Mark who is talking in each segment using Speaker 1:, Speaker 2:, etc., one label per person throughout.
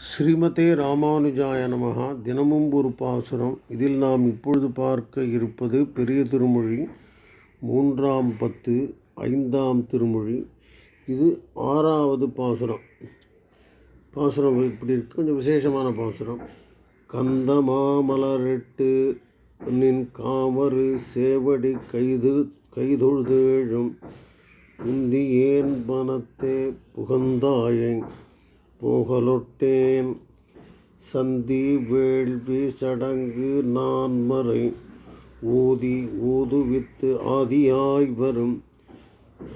Speaker 1: ஸ்ரீமதே ராமானுஜாய நமகா தினமும் ஒரு பாசுரம். இதில் நாம் இப்பொழுது பார்க்க இருப்பது பெரிய திருமொழி மூன்றாம் பத்து ஐந்தாம் திருமொழி. இது ஆறாவது பாசுரம். பாசுரம் இப்படி இருக்கு? கொஞ்சம் விசேஷமான பாசுரம். கந்தமாமலரிட்டு நின் காமரு சேவடி கைது கைதொழுதேழும். புந்தியேன் மனத்தே புகந்தாயேன். போகலொட்டேன் சந்தி வேள்வி சடங்கு நான் மறை. ஊதி ஊதுவித்து ஆதியாய் வரும்.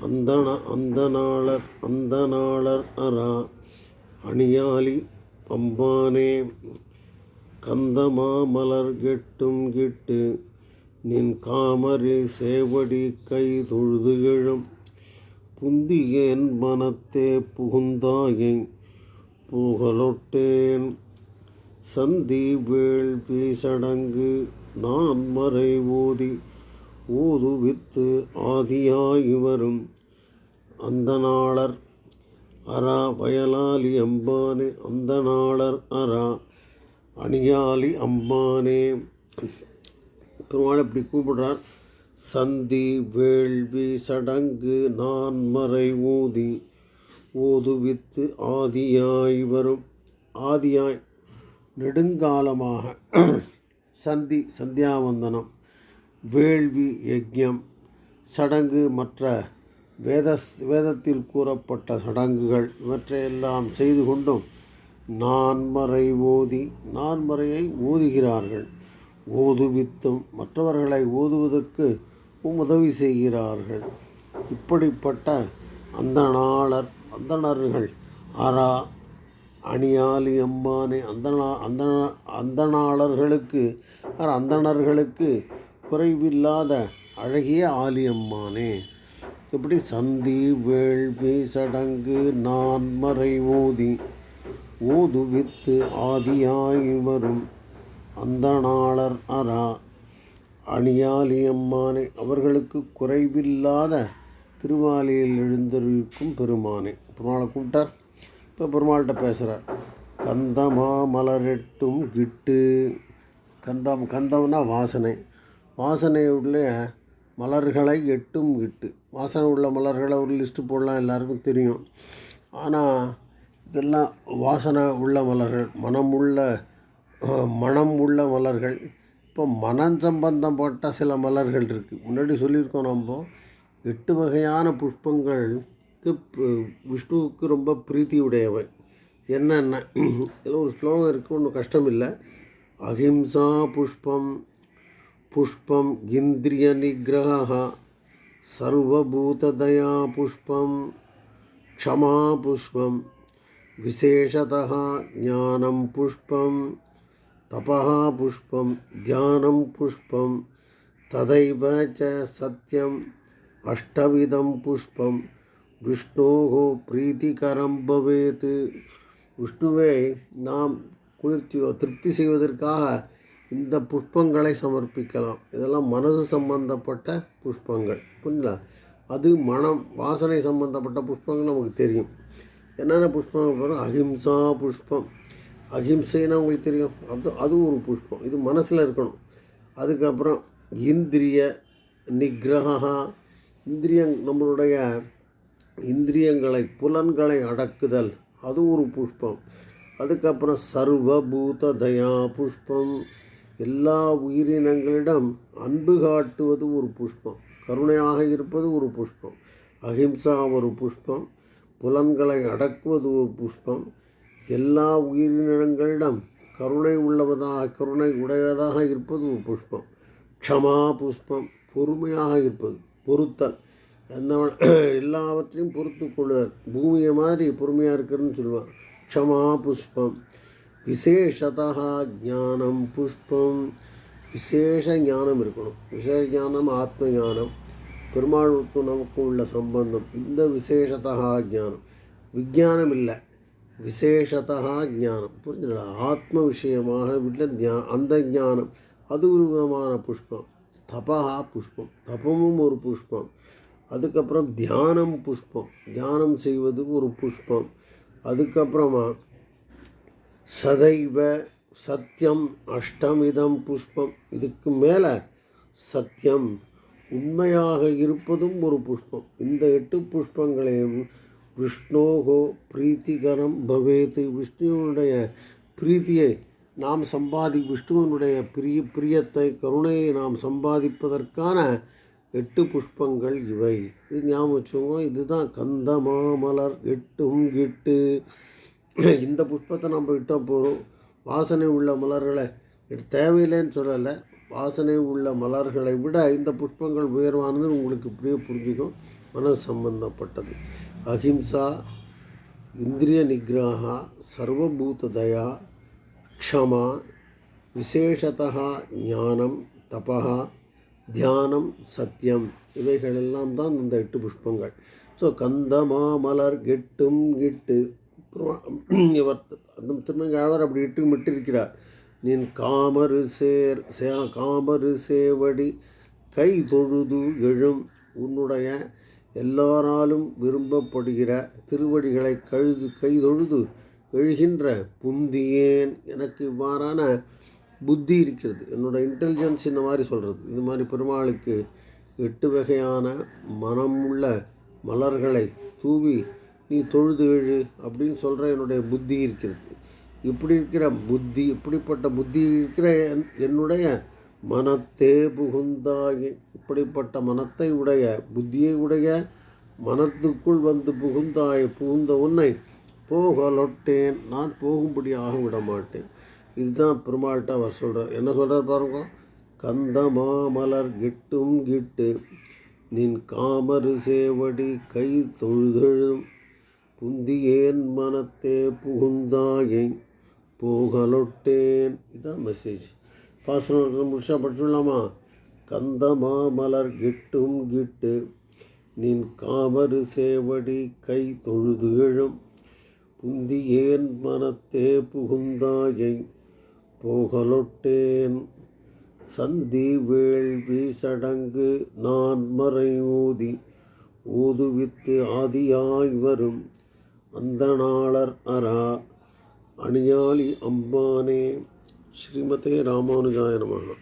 Speaker 1: அந்தண அந்தநாளர் அந்தநாளர் அரா அணியாலி பம்பானே. கந்தமாமலர் கெட்டும் கிட்டு. நின் காமரி சேவடி கை தொழுது எழும். புந்தியேன் மனத்தே புகுந்தாயை புகழொட்டேன். சந்தி வேள்வி சடங்கு நான் மறை ஓதி ஊதுவித்து ஆதியாய் வரும். அந்த நாளர் அரா வயலாலி அம்பானே அந்த நாளர் அரா அணியாலி அம்பானே. பெருமாள் இப்படி கூப்பிடுறார். சந்தி வேள்வி சடங்கு நான் மறை ஊதி ஓதுவித்து ஆதியாய் வரும். ஆதியாய் நெடுங்காலமாக சந்தி சந்தியாவந்தனம் வேள்வி யஜ்யம் சடங்கு மற்ற வேத வேதத்தில் கூறப்பட்ட சடங்குகள் இவற்றையெல்லாம் செய்து கொண்டும் நான்மறை ஓதி நான்மறையை ஓதுகிறார்கள். ஓதுவித்தும் மற்றவர்களை ஓதுவதற்கு உதவி செய்கிறார்கள். இப்படிப்பட்ட அந்த நாளர் அந்தணர்கள். ஆரா அணியாலி அம்பானே அந்தனா அந்த அந்தணாளர்களுக்கு அந்தணர்களுக்கு குறைவில்லாத அழகிய ஆலியம்மானே இப்படி சந்தி வேள்வி சடங்கு நான்மறை ஊதி ஊதுவித்து ஆதியாய் வரும் அந்தணாளர் அரா அணியாலியம்மானே அவர்களுக்கு குறைவில்லாத திருமாலையில் எழுந்தருக்கும் பெருமானே. பெருமாளை கூப்பிட்டார். இப்போ பெருமாள்கிட்ட பேசுகிறார் கந்தமா மலரெட்டும் கிட்டு. கந்தம் கந்தம்னா வாசனை. வாசனையுள்ள மலர்களை எட்டும் கிட்டு. வாசனை உள்ள மலர்களை ஒரு லிஸ்ட்டு போடலாம் எல்லாருக்கும் தெரியும். ஆனால் இதெல்லாம் வாசனை உள்ள மலர்கள் மனம் உள்ள மனம் உள்ள மலர்கள். இப்போ மனம் சம்பந்தப்பட்ட சில மலர்கள் இருக்குது முன்னாடி சொல்லியிருக்கோம் நம்ம. எட்டு வகையான புஷ்பங்களுக்கு விஷ்ணுவுக்கு ரொம்ப பிரீத்தி உடையவை என்னென்ன இதில் ஒரு ஸ்லோகம் இருக்குது ஒன்றும் கஷ்டம் இல்லை அஹிம்சா புஷ்பம் புஷ்பம் இந்திரிய நிகிரக சர்வபூததயா புஷ்பம் க்ஷமா புஷ்பம் விசேஷதா ஞானம் புஷ்பம் தபா புஷ்பம் தியானம் புஷ்பம் ததைவ ச சத்தியம் அஷ்டவிதம் புஷ்பம் விஷ்ணோகோ பிரீத்திகரம் பவேத் விஷ்ணுவை நாம் குளிர்ச்சியோ திருப்தி செய்வதற்காக இந்த புஷ்பங்களை சமர்ப்பிக்கலாம். இதெல்லாம் மனசு சம்பந்தப்பட்ட புஷ்பங்கள் புரியுதா? அது மனம் வாசனை சம்பந்தப்பட்ட புஷ்பங்கள் நமக்கு தெரியும். என்னென்ன புஷ்பங்கள் அஹிம்சா புஷ்பம். அஹிம்சைன்னா உங்களுக்கு தெரியும். அது அது ஒரு புஷ்பம். இது மனசில் இருக்கணும். அதுக்கப்புறம் இந்திரிய நிகிரகா இந்திரியங் நம்மளுடைய இந்திரியங்களை புலன்களை அடக்குதல். அது ஒரு புஷ்பம். அதுக்கப்புறம் சர்வபூத தயா புஷ்பம். எல்லா உயிரினங்களிடம் அன்பு காட்டுவது ஒரு புஷ்பம். கருணையாக இருப்பது ஒரு புஷ்பம். அஹிம்சா ஒரு புஷ்பம். புலன்களை அடக்குவது ஒரு புஷ்பம். எல்லா உயிரினங்களிடம் கருணை உள்ளவதாக கருணை உடையதாக இருப்பது ஒரு புஷ்பம். க்ஷமா புஷ்பம். பொறுமையாக இருப்பது. பொறுத்தல் எந்த எல்லாவற்றையும் பொறுத்து கொள்வார். பூமியை மாதிரி பொறுமையாக இருக்கிறதுன்னு சொல்லுவார். க்ஷமா புஷ்பம். விசேஷதா ஞானம் புஷ்பம். விசேஷ ஞானம் இருக்கணும். விசேஷ ஞானம் ஆத்ம ஞானம். பெருமாளுக்கும் நமக்கும் உள்ள சம்பந்தம். இந்த விசேஷதா ஞானம். விஜானம் இல்லை. விசேஷதா ஞானம். புரிஞ்சுங்களா ஆத்ம விஷயமாக உள்ள தியா அந்த ஞானம். அது ஒரு விதமான புஷ்பம். தபா புஷ்பம் தபமும் ஒரு புஷ்பம். அதுக்கப்புறம் தியானம் புஷ்பம். தியானம் செய்வது ஒரு புஷ்பம். அதுக்கப்புறமா சதைவ சத்தியம் அஷ்டமிதம் புஷ்பம். இதுக்கு மேலே சத்தியம் உண்மையாக இருப்பதும் ஒரு புஷ்பம். இந்த எட்டு புஷ்பங்களையும் விஷ்ணோகோ பிரீத்திகரம் பவேத்து விஷ்ணுவனுடைய பிரீத்தியை நாம் சம்பாதி விஷ்ணுவனுடைய பிரிய பிரியத்தை கருணையை நாம் சம்பாதிப்பதற்கான எட்டு புஷ்பங்கள் இவை. இது ஞாபகம் வச்சுக்கோங்க இதுதான் கந்தமாமலர் எட்டும் கிட்டு இந்த புஷ்பத்தை நம்ம இட்டால் போகிறோம் வாசனை உள்ள மலர்களை தேவையில்லைன்னு சொல்லலை. வாசனை உள்ள மலர்களை விட இந்த புஷ்பங்கள் உயர்வானது உங்களுக்கு இப்படியே புரிஞ்சுக்கும். மன சம்பந்தப்பட்டது. அஹிம்சா இந்திரிய நிகிரகா சர்வபூததயா க்ஷமா விசேஷதா ஞானம் தபா தியானம் சத்தியம் இவைகளெல்லாம் தான் இந்த எட்டு புஷ்பங்கள். ஸோ கந்தமா மலர் கெட்டும் கிட்டு இவர் அந்த திருநங்கையாளர் அப்படி இட்டு மிட்டிருக்கிறார். நின் காமரு சேர் சே காமரு சேவடி கை தொழுது எழும் உன்னுடைய எல்லாராலும் விரும்பப்படுகிற திருவடிகளை கழுது கை தொழுது. எழுகின்ற புந்தியேன் எனக்கு இவ்வாறான புத்தி இருக்கிறது. என்னோட இன்டெலிஜென்ஸ் இந்த மாதிரி சொல்கிறது இது மாதிரி பெருமாளுக்கு எட்டு வகையான மனமுள்ள மலர்களை தூவி நீ தொழுது எழு அப்படின்னு சொல்கிற என்னுடைய புத்தி இருக்கிறது. இப்படி இருக்கிற புத்தி இப்படிப்பட்ட புத்தி இருக்கிற என் என்னுடைய மனத்தே புகுந்தாய். இப்படிப்பட்ட மனத்தை உடைய புத்தியை உடைய மனத்துக்குள் வந்து புகுந்தாய் புகுந்த உன்னை போகலொட்டேன். நான் போகும்படியாக விட மாட்டேன் இதுதான் பெருமாள்கிட்ட அவர் சொல்கிறார் என்ன சொல்கிறார் பாருங்க? கந்தமா மலர் கிட்டும் கிட்டு நின் காமரு சேவடி கை தொழுதெழும் புந்தியேன் மனத்தே புகுந்தாயை போகலொட்டேன். இதுதான் மெசேஜ் பாசனம் முடிச்சா படிச்சுடலாமா? கந்தமா மலர் கிட்டும் கிட்டு நின் காமரு சேவடி கை தொழுது எழும் புந்தியேன் மனத்தே புகுந்தாயை போகலொட்டேன். சந்தி வேள்வி சடங்கு நான் மறை ஊதி ஊதுவித்து ஆதியாய் வரும் அந்த நாளர் அரா அணியாளி அம்பானே. ஸ்ரீமதே ராமானுஜாய நமகா.